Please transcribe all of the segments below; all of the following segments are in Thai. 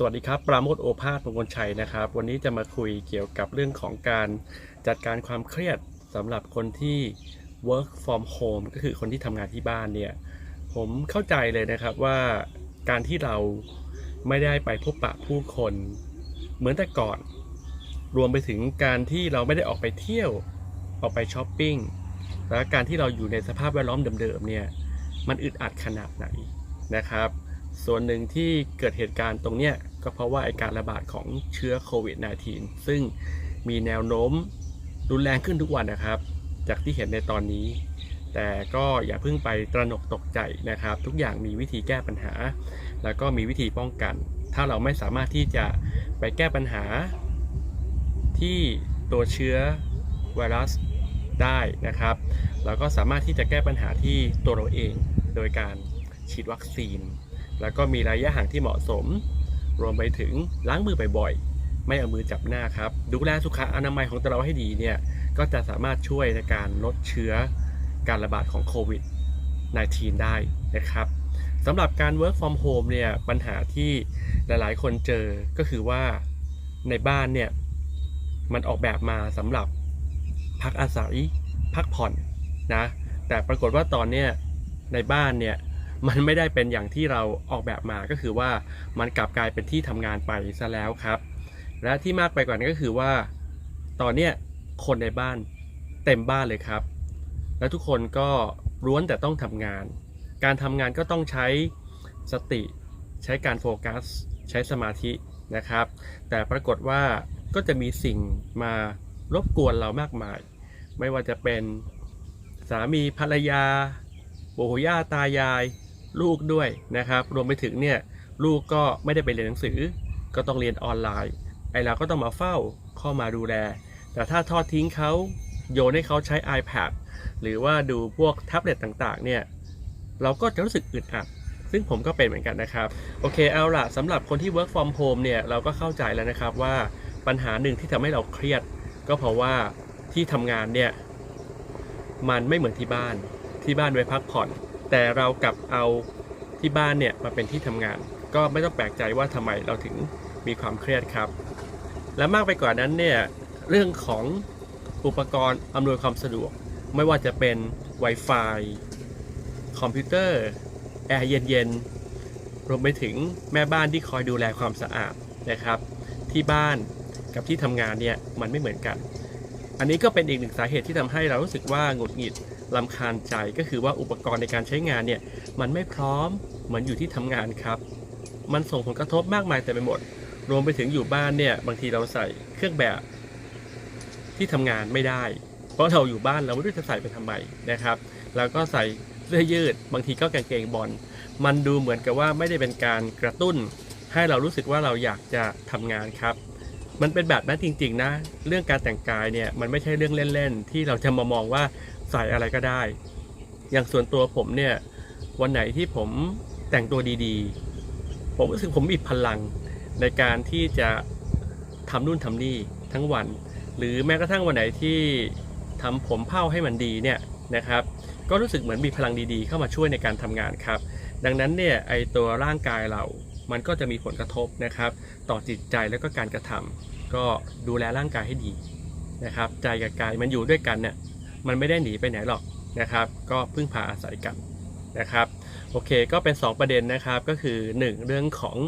สวัสดีครับ ปราโมทโอภาสมงคลชัยนะครับ วันนี้จะมาคุยเกี่ยวกับเรื่องของการจัดการความเครียดสำหรับคนที่ work from home ก็คือคนที่ทำงานที่บ้านเนี่ย ผมเข้าใจเลยนะครับว่าการที่เราไม่ได้ไปพบปะผู้คน เหมือนแต่ก่อน รวมไปถึงการที่เราไม่ได้ออกไปเที่ยว ออกไปช้อปปิ้ง และการที่เราอยู่ในสภาพแวดล้อมเดิมๆเนี่ย มันอึดอัดขนาดไหนนะครับส่วนหนึ่งที่เกิดเหตุการณ์ตรงเนี้ย ก็เพราะว่าไอการระบาดของเชื้อโควิด -19 ซึ่งมีแนวโน้มรุนแรงขึ้นทุกวันนะครับ จากที่เห็นในตอนนี้ แต่ก็อย่าเพิ่งไปตระหนกตกใจนะครับ ทุกอย่างมีวิธีแก้ปัญหา แล้วก็มีวิธีป้องกัน ถ้าเราไม่สามารถที่จะไปแก้ปัญหา ที่ตัวเชื้อไวรัสได้นะครับ เราก็สามารถที่จะแก้ปัญหาที่ตัวเราเอง โดยการฉีดวัคซีน แล้วก็มีระยะห่างที่เหมาะสม รวมไปถึงล้างมือบ่อยๆ ไม่เอามือจับหน้าครับ ดูแลสุขอนามัยของตัวเราให้ดีเนี่ย ก็จะสามารถช่วยในการลดเชื้อการระบาดของโควิด -19 ได้นะครับสำหรับการ work from home เนี่ยปัญหาที่หลายๆ คนเจอก็คือว่าในบ้านเนี่ยมันออกแบบมาสำหรับพักอาศัยพักผ่อนนะแต่ปรากฏว่าตอนเนี้ยในบ้านเนี่ย มันไม่ได้เป็นอย่างที่เราออกแบบมาก็คือว่ามันกลับกลายเป็นที่ทำงานไปซะแล้วครับ และที่มากไปกว่านั้นก็คือว่า ตอนเนี้ยคนในบ้านเต็มบ้านเลยครับ แล้วทุกคนก็ร้วนแต่ต้องทำงาน การทำงานก็ต้องใช้สติใช้การโฟกัส ใช้สมาธินะครับ แต่ปรากฏว่าก็จะมีสิ่งมารบกวนเรามากมาย ไม่ว่าจะเป็นสามีภรรยาปู่ย่าตายาย ลูกด้วยนะครับ รวมไปถึงเนี่ยลูกก็ไม่ได้ไปเรียนหนังสือ ก็ต้องเรียนออนไลน์ ไอเราก็ต้องมาเฝ้าเข้ามาดูแล แต่ถ้าทอดทิ้งเขาโยนให้เขาใช้ iPad หรือว่าดูพวกแท็บเล็ตต่างๆ เนี่ยเราก็จะรู้สึกอึดอัด ซึ่งผมก็เป็นเหมือนกันนะครับ โอเคเอาล่ะสำหรับคนที่ work from home เนี่ยเราก็เข้าใจแล้วนะครับว่าปัญหาหนึ่งที่ทำให้เราเครียด ก็เพราะว่าที่ทำงานเนี่ยมันไม่เหมือนที่บ้านที่บ้านไว้พักผ่อน แต่เรากลับเอาที่บ้านเนี่ยมาเป็นที่ทำงาน ก็ไม่ต้องแปลกใจว่าทำไมเราถึงมีความเครียดครับ และมากไปกว่านั้นเนี่ยเรื่องของอุปกรณ์อำนวยความสะดวก ไม่ว่าจะเป็น Wi-Fi คอมพิวเตอร์ แอร์เย็นๆ รวมไปถึงแม่บ้านที่คอยดูแลความสะอาดนะครับ ที่บ้านกับที่ทำงานเนี่ยมันไม่เหมือนกัน อันนี้ก็เป็นอีกหนึ่งสาเหตุที่ทำให้เรารู้สึกว่าหงุดหงิดลำคาญใจก็คือว่าอุปกรณ์ในการใช้งานเนี่ยมันไม่พร้อมเหมือนอยู่ที่ทำงานครับ มันส่งผลกระทบมากมายแต่ไปหมด รวมไปถึงอยู่บ้านเนี่ยบางทีเราใส่เครื่องแบบที่ทำงานไม่ได้ เพราะเราอยู่บ้านเราไม่รู้จะใส่ไปทำไมนะครับ แล้วก็ใส่เสื้อยืด บางทีก็กางเกงบอลมันดูเหมือนกับว่าไม่ได้เป็นการกระตุ้น ให้เรารู้สึกว่าเราอยากจะทำงานครับ มันเป็นแบบนั้นจริง ๆ นะ เรื่องการแต่งกายเนี่ยมันไม่ใช่เรื่องเล่นๆที่เราจะมามองว่าใส่อะไรก็ได้ อย่างส่วนตัวผมเนี่ยวันไหนที่ผมแต่งตัวดีๆ ผมรู้สึกผมมีพลังในการที่จะทำนู่นทำนี่ทั้งวัน หรือแม้กระทั่งวันไหนที่ทำผมเผ้าให้มันดีเนี่ยนะครับ ก็รู้สึกเหมือนมีพลังดีๆ เข้ามาช่วยในการทำงานครับ ดังนั้นเนี่ยไอตัวร่างกายเรา มันก็จะมีผลกระทบนะครับ ต่อจิตใจแล้วก็การกระทำก็ดูแลร่างกายให้ดีนะครับ ใจกับกายมันอยู่ด้วยกันเนี่ยมันไม่ได้หนีไปไหนหรอกนะครับ ก็พึ่งพาอาศัยกันนะครับโอเคก็เป็น 2 ประเด็นนะครับก็คือ 1 เรื่องของ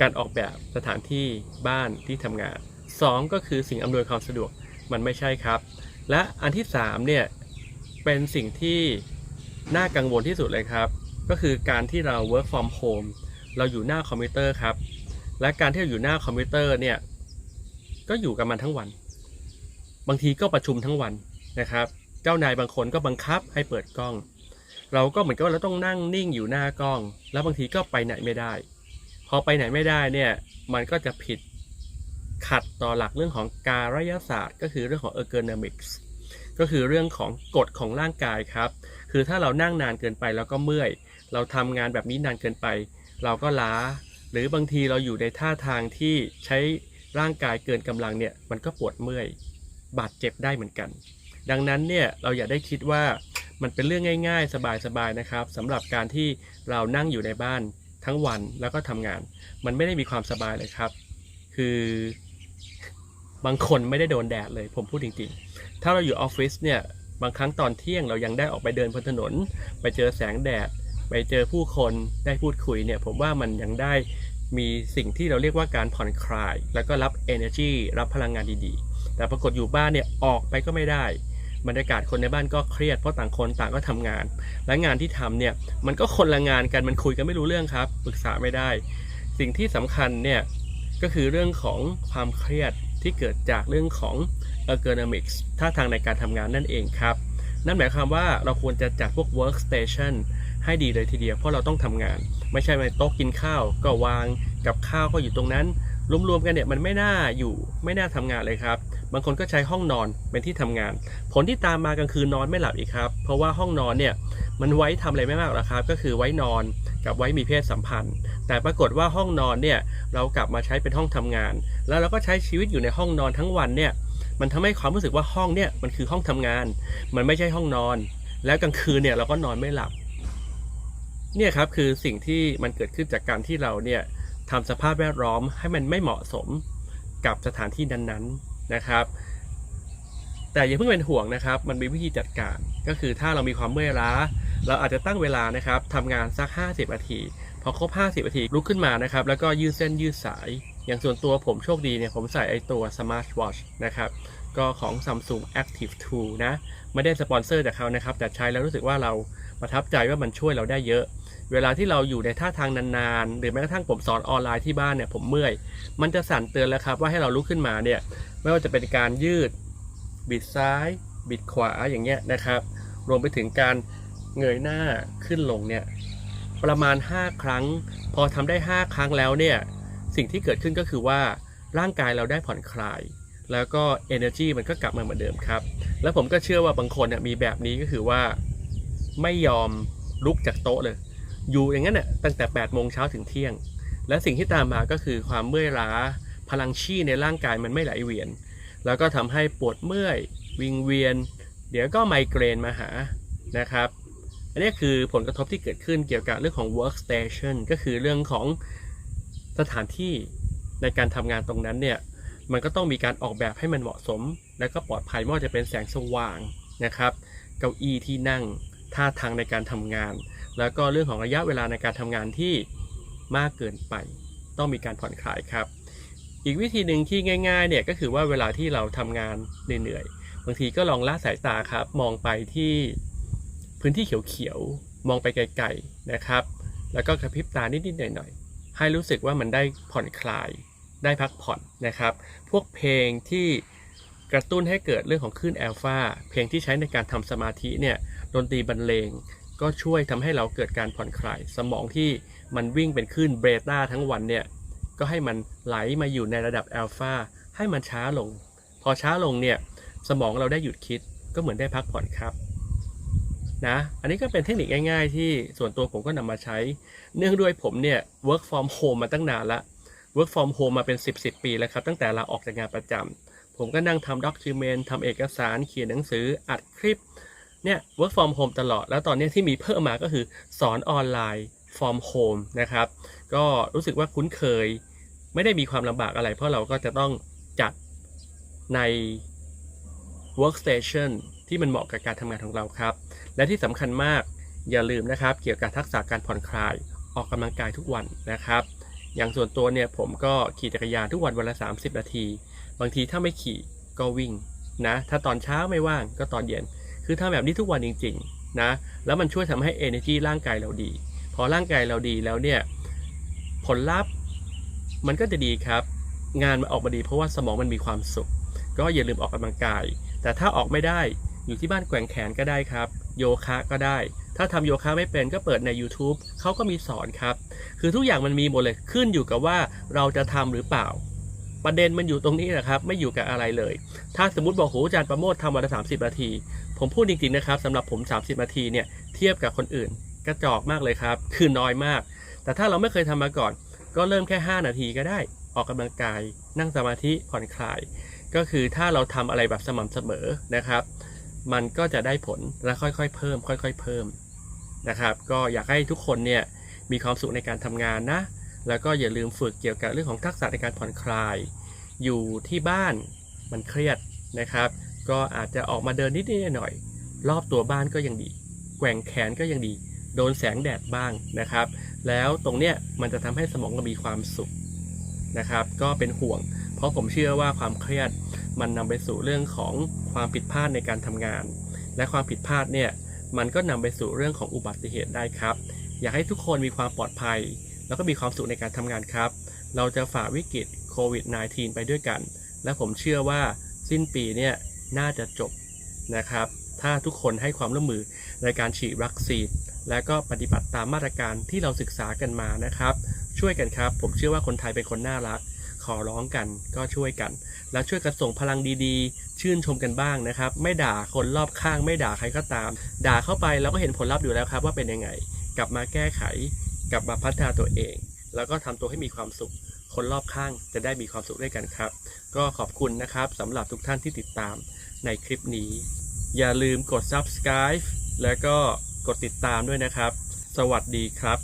การออกแบบสถานที่บ้านที่ทำงาน 2 ก็คือสิ่งอำนวยความสะดวกมันไม่ใช่ครับ และอันที่3เนี่ยเป็นสิ่งที่น่ากังวลที่สุดเลยครับ ก็คือการที่เรา work from home เราอยู่หน้าคอมพิวเตอร์ครับ และการที่เราอยู่หน้าคอมพิวเตอร์เนี่ย ก็อยู่กับมันทั้งวัน บางทีก็ประชุมทั้งวันนะครับ เจ้านายบางคนก็บังคับให้เปิดกล้อง เราก็เหมือนกับเราต้องนั่งนิ่งอยู่หน้ากล้อง แล้วบางทีก็ไปไหนไม่ได้ พอไปไหนไม่ได้เนี่ย มันก็จะผิดขัดต่อหลักเรื่องของการยศาสตร์ ก็คือเรื่องของ ergonomics ก็คือเรื่องของกฎของร่างกายครับ คือถ้าเรานั่งนานเกินไปแล้วก็เมื่อย เราทำงานแบบนี้นานเกินไป เราก็ล้า หรือบางทีเราอยู่ในท่าทางที่ใช้ร่างกายเกินกำลังเนี่ยมันก็ปวดเมื่อยบาดเจ็บได้เหมือนกัน ดังนั้นเนี่ยเราอย่าได้คิดว่ามันเป็นเรื่องง่าย ๆ สบายๆนะครับสำหรับการที่เรานั่งอยู่ในบ้านททั้งวันแล้วก็ทำงาน มันไม่ได้มีความสบายเลยครับ คือบางคนไม่ได้โดนแดดเลยผมพูดจริงๆ ถ้าเราอยู่ออฟฟิศเนี่ยบางครั้งตอนเที่ยงเรายังได้ออกไปเดินบนถนน ไปเจอแสงแดด ไปเจอผู้คนได้พูดคุยเนี่ยผมว่ามันยังได้มีสิ่งที่เราเรียกว่าการผ่อนคลาย แล้วก็รับ energy รับพลังงานดีๆ แต่ปรากฏอยู่บ้านเนี่ยออกไปก็ไม่ได้บรรยากาศคนในบ้านก็เครียดเพราะต่างคนต่างก็ทำงาน และงานที่ทำเนี่ยมันก็คนละงานกันมันคุยกันไม่รู้เรื่องครับปรึกษาไม่ได้ สิ่งที่สำคัญเนี่ยก็คือเรื่องของความเครียดที่เกิดจากเรื่องของ ergonomics ท่าทางในการทำงานนั่นเองครับ นั่นหมายความว่าเราควรจะจัดพวก workstation ให้ดีเลยทีเดียวเพราะเราต้องทำงาน ไม่ใช่ไปโต๊ะกินข้าว ก็วางกับข้าวก็อยู่ตรงนั้นรวมๆกันเนี่ยมันไม่น่าอยู่ไม่น่าทำงานเลยครับ บางคนก็ใช้ห้องนอนเป็นที่ทำงาน ผลที่ตามมากลางคืนนอนไม่หลับอีกครับ เพราะว่าห้องนอนเนี่ยมันไว้ทำอะไรไม่มากหรอกครับ ก็คือไว้นอนกับไว้มีเพศสัมพันธ์ แต่ปรากฏว่าห้องนอนเนี่ยเรากลับมาใช้เป็นห้องทำงาน แล้วเราก็ใช้ชีวิตอยู่ในห้องนอนทั้งวันเนี่ยมันทำให้ความรู้สึกว่าห้องเนี่ยมันคือห้องทำงาน มันไม่ใช่ห้องนอน แล้วกลางคืนเนี่ยเราก็นอนไม่หลับ เนี่ยครับคือสิ่งที่มันเกิดขึ้นจากการที่เราเนี่ยทำสภาพแวดล้อมให้มันไม่เหมาะสมกับสถานที่นั้นๆนะครับ แต่อย่าเพิ่งเป็นห่วงนะครับ มันมีวิธีจัดการ ก็คือถ้าเรามีความเมื่อยล้า เราอาจจะตั้งเวลานะครับทำงานสัก 50นาทีพอครบ 50นาทีลุกขึ้นมานะครับ แล้วก็ยืดเส้นยืดสาย อย่างส่วนตัวผมโชคดีเนี่ยผมใส่ไอตัว Smart Watch นะครับก็ของ Samsung Active 2 นะ ไม่ได้สปอนเซอร์จากเขานะครับ แต่ใช้แล้วรู้สึกว่าเราประทับใจว่ามันช่วยเราได้เยอะ เวลาที่เราอยู่ในท่าทางนานๆ หรือแม้กระทั่งผมสอนออนไลน์ที่บ้านเนี่ยผมเมื่อย มันจะสั่นเตือนแล้วครับว่าให้เราลุกขึ้นมาเนี่ยไม่ว่าจะเป็นการยืด บิดซ้าย บิดขวาอย่างเงี้ยนะครับ รวมไปถึงการเงยหน้าขึ้นลงเนี่ยประมาณ 5 ครั้ง พอทำได้ 5 ครั้งแล้วเนี่ยสิ่งที่เกิดขึ้นก็คือว่าร่างกายเราได้ผ่อนคลาย แล้วก็ energy มันก็กลับมาเหมือนเดิมครับ แล้วผมก็เชื่อว่าบางคนเนี่ยมีแบบนี้ก็คือว่าไม่ยอมลุกจากโต๊ะเลย อยู่อย่างนั้นน่ะตั้งแต่8โมงเช้าถึงเที่ยง และสิ่งที่ตามมาก็คือความเมื่อยล้า พลังชีในร่างกายมันไม่ไหลเวียน แล้วก็ทำให้ปวดเมื่อย วิงเวียน เดี๋ยวก็ไมเกรนมาหานะครับ อันนี้คือผลกระทบที่เกิดขึ้นเกี่ยวกับเรื่องของ workstation ก็คือเรื่องของสถานที่ในการทำงานตรงนั้นเนี่ยมันก็ต้องมีการออกแบบให้มันเหมาะสม และก็ปลอดภัยไม่ว่าจะเป็นแสงสว่างนะครับ เก้าอี้ที่นั่งท่าทางในการทำงาน แล้วก็เรื่องของระยะเวลาในการทำงานที่มากเกินไป ต้องมีการผ่อนคลายครับ อีกวิธีหนึ่งที่ง่ายๆเนี่ยก็คือว่าเวลาที่เราทำงานเหนื่อยๆบางทีก็ลองละสายตาครับ มองไปที่พื้นที่เขียวๆมองไปไกลๆนะครับ แล้วก็กระพริบตานิดๆหน่อยๆให้รู้สึกว่ามันได้ผ่อนคลายได้พักผ่อนนะครับ พวกเพลงที่กระตุ้นให้เกิดเรื่องของคลื่นแอลฟาเพลงที่ใช้ในการทำสมาธิเนี่ย ดนตรีบรรเลง ก็ช่วยทำให้เราเกิดการผ่อนคลาย สมองที่มันวิ่งเป็นคลื่นเบต้าทั้งวันเนี่ยก็ให้มันไหลมาอยู่ในระดับอัลฟาให้มันช้าลง พอช้าลงเนี่ยสมองเราได้หยุดคิดก็เหมือนได้พักผ่อนครับนะอันนี้ก็เป็นเทคนิคง่ายๆ ที่ส่วนตัวผมก็นำมาใช้ เนื่องด้วยผมเนี่ย work from home มาตั้งนานละ work from home มาเป็น 10 10 ปีแล้วครับ ตั้งแต่ลาออกจากงานประจำผมก็นั่งทำ document ทำเอกสารเขียนหนังสืออัดคลิป เนี่ย work from home ตลอด แล้วตอนนี้ที่มีเพิ่มมาก็คือสอนออนไลน์ from home นะครับ ก็รู้สึกว่าคุ้นเคย ไม่ได้มีความลำบากอะไร เพราะเราก็จะต้องจัดใน workstation ที่มันเหมาะกับการทำงานของเราครับ และที่สำคัญมากอย่าลืมนะครับ เกี่ยวกับทักษะการผ่อนคลายออกกำลังกายทุกวันนะครับ อย่างส่วนตัวเนี่ยผมก็ขี่จักรยานทุกวันวันละ 30 นาที บางทีถ้าไม่ขี่ก็วิ่งนะ ถ้าตอนเช้าไม่ว่างก็ตอนเย็น คือทำแบบนี้ทุกวันจริงๆนะแล้วมันช่วยทำให้ energy ร่างกายเราดี พอร่างกายเราดีแล้วเนี่ยผลลัพธ์มันก็จะดีครับ งานมันออกมาดีเพราะว่าสมองมันมีความสุข ก็อย่าลืมออกกำลังกาย แต่ถ้าออกไม่ได้อยู่ที่บ้านแกว่งแขนก็ได้ครับ โยคะก็ได้ ถ้าทำโยคะไม่เป็นก็เปิดใน YouTube เขาก็มีสอนครับ คือทุกอย่างมันมีหมดเลยขึ้นอยู่กับว่าเราจะทำหรือเปล่า ประเด็นมันอยู่ตรงนี้แหละครับ ไม่อยู่กับอะไรเลย ถ้าสมมติบอกโหอาจารย์ประโมททำวันละสามสิบนาที ผมพูดจริงๆนะครับสำหรับผม 30 นาทีเนี่ยเทียบกับคนอื่นกระจอกมากเลยครับ คือน้อยมาก แต่ถ้าเราไม่เคยทำมาก่อน ก็เริ่มแค่ 5 นาทีก็ได้ ออกกำลังกาย นั่งสมาธิผ่อนคลาย ก็คือถ้าเราทำอะไรแบบสม่ำเสมอนะครับ มันก็จะได้ผลและค่อยๆเพิ่ม ค่อย ๆ เพิ่มนะครับ ก็อยากให้ทุกคนเนี่ยมีความสุขในการทำงานนะแล้วก็อย่าลืมฝึกเกี่ยวกับเรื่องของทักษะในการผ่อนคลาย อยู่ที่บ้านมันเครียดนะครับ ก็อาจจะออกมาเดินนิดๆหน่อยๆรอบตัวบ้านก็ยังดี แกว่งแขนก็ยังดี โดนแสงแดดบ้างนะครับ แล้วตรงเนี้ยมันจะทำให้สมองเรามีความสุขนะครับ ก็เป็นห่วง เพราะผมเชื่อว่าความเครียดมันนำไปสู่เรื่องของความผิดพลาดในการทำงาน และความผิดพลาดเนี่ยมันก็นำไปสู่เรื่องของอุบัติเหตุได้ครับ อยากให้ทุกคนมีความปลอดภัย แล้วก็มีความสุขในการทำงานครับ เราจะฝ่าวิกฤต วิด -19 ไปด้วยกัน และผมเชื่อว่าสิ้นปีเนี่ยน่าจะจบนะครับ ถ้าทุกคนให้ความร่วมมือในการฉีดวัคซีน และก็ปฏิบัติตามมาตรการที่เราศึกษากันมานะครับ ช่วยกันครับ ผมเชื่อว่าคนไทยเป็นคนน่ารัก ขอร้องกันก็ช่วยกัน แล้วช่วยกันส่งพลังดีๆ ชื่นชมกันบ้างนะครับ ไม่ด่าคนรอบข้าง ไม่ด่าใครก็ตาม ด่าเข้าไปเราก็เห็นผลลัพธ์อยู่แล้วครับ ว่าเป็นยังไง กลับมาแก้ไข กลับมาพัฒนาตัวเอง แล้วก็ทำตัวให้มีความสุข คนรอบข้างจะได้มีความสุขด้วยกันครับ ก็ขอบคุณนะครับสำหรับทุกท่านที่ติดตามในคลิปนี้ อย่าลืมกด subscribe แล้วก็กดติดตามด้วยนะครับ สวัสดีครับ